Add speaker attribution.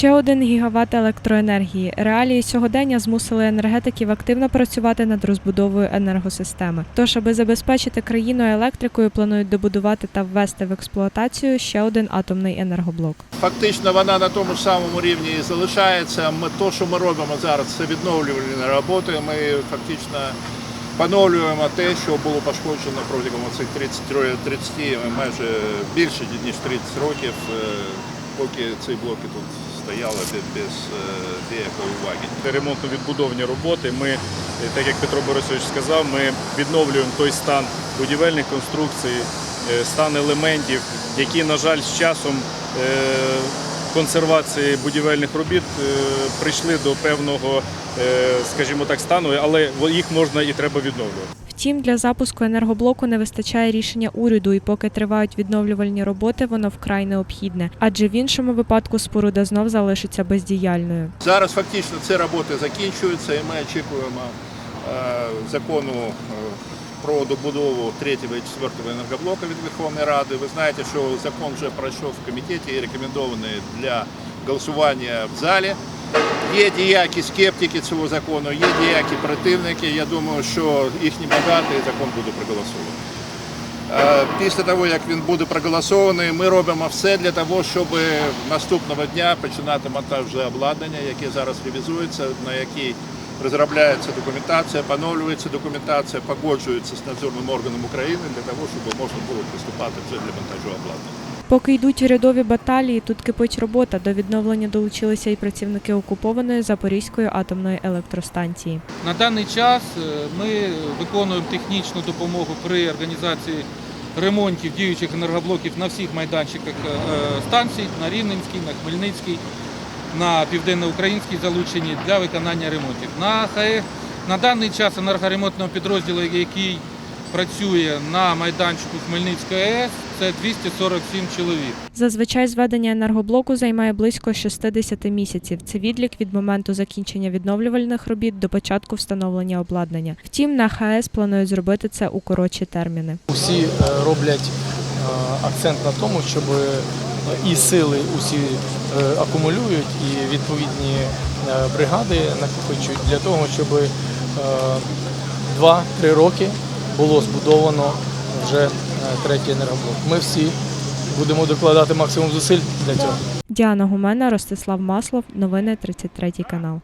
Speaker 1: Ще один гігават електроенергії. Реалії сьогодення змусили енергетиків активно працювати над розбудовою енергосистеми. Тож, аби забезпечити країну електрикою, планують добудувати та ввести в експлуатацію ще один атомний енергоблок.
Speaker 2: Фактично вона на тому самому рівні і залишається. Ми то, що ми робимо зараз, це відновлювальні роботи. Ми фактично поновлюємо те, що було пошкоджено протягом цих 30, 30 майже більше ніж 30 років, е, поки ці блоки тут стояли без, е, деякої уваги.
Speaker 3: ремонтно-відбудовні роботи. Ми, е, так як Петро Борисович сказав, ми відновлюємо той стан будівельних конструкцій, е, стан елементів, які, на жаль, з часом консервації будівельних робіт прийшли до певного, скажімо так, стану, але їх можна і треба відновлювати.
Speaker 1: Втім, для запуску енергоблоку не вистачає рішення уряду, і поки тривають відновлювальні роботи, воно вкрай необхідне, адже в іншому випадку споруда знов залишиться бездіяльною.
Speaker 2: Зараз фактично ці роботи закінчуються, і ми очікуємо е, закону е, про добудову третього і четвертого енергоблока від Верховної Ради. Ви знаєте, що закон вже пройшов в комітеті і рекомендований для голосування в залі. Є діякі скептики цього закону, є діякі противники. Я думаю, що їхні багато і закон буде проголосований. Е, Після того, як він буде проголосований, ми робимо все для того, щоб наступного дня починати монтаж обладнання, яке зараз ревізується, на який розробляється документація, поновлюється документація, погоджується з надзорним органом України для того, щоб можна було приступати вже для монтажу обладнання.
Speaker 1: Поки йдуть урядові баталії, тут кипить робота. До відновлення долучилися і працівники окупованої Запорізької атомної електростанції.
Speaker 4: На даний час е, ми виконуємо технічну допомогу при організації ремонтів діючих енергоблоків на всіх майданчиках е, станцій, на Рівненській, на Хмельницькій, на Південноукраїнській залучені для виконання ремонтів. На ХАЕ на даний час енергоремонтного підрозділу, який працює на майданчику Хмельницької АЕС, це 247 чоловік.
Speaker 1: Зазвичай зведення енергоблоку займає близько 60 місяців. Це відлік від моменту закінчення відновлювальних робіт до початку встановлення обладнання. Втім, на ХАЕС планують зробити це у коротші терміни.
Speaker 5: Усі е, роблять е, акцент на тому, щоб е, і сили усі акумулюють, і відповідні бригади накопичують для того, щоб 2-3 роки було збудовано вже е, третій енергоблок. Ми всі будемо докладати максимум зусиль для цього.
Speaker 1: Діана Гумена, Ростислав Маслов. Новини 33 канал.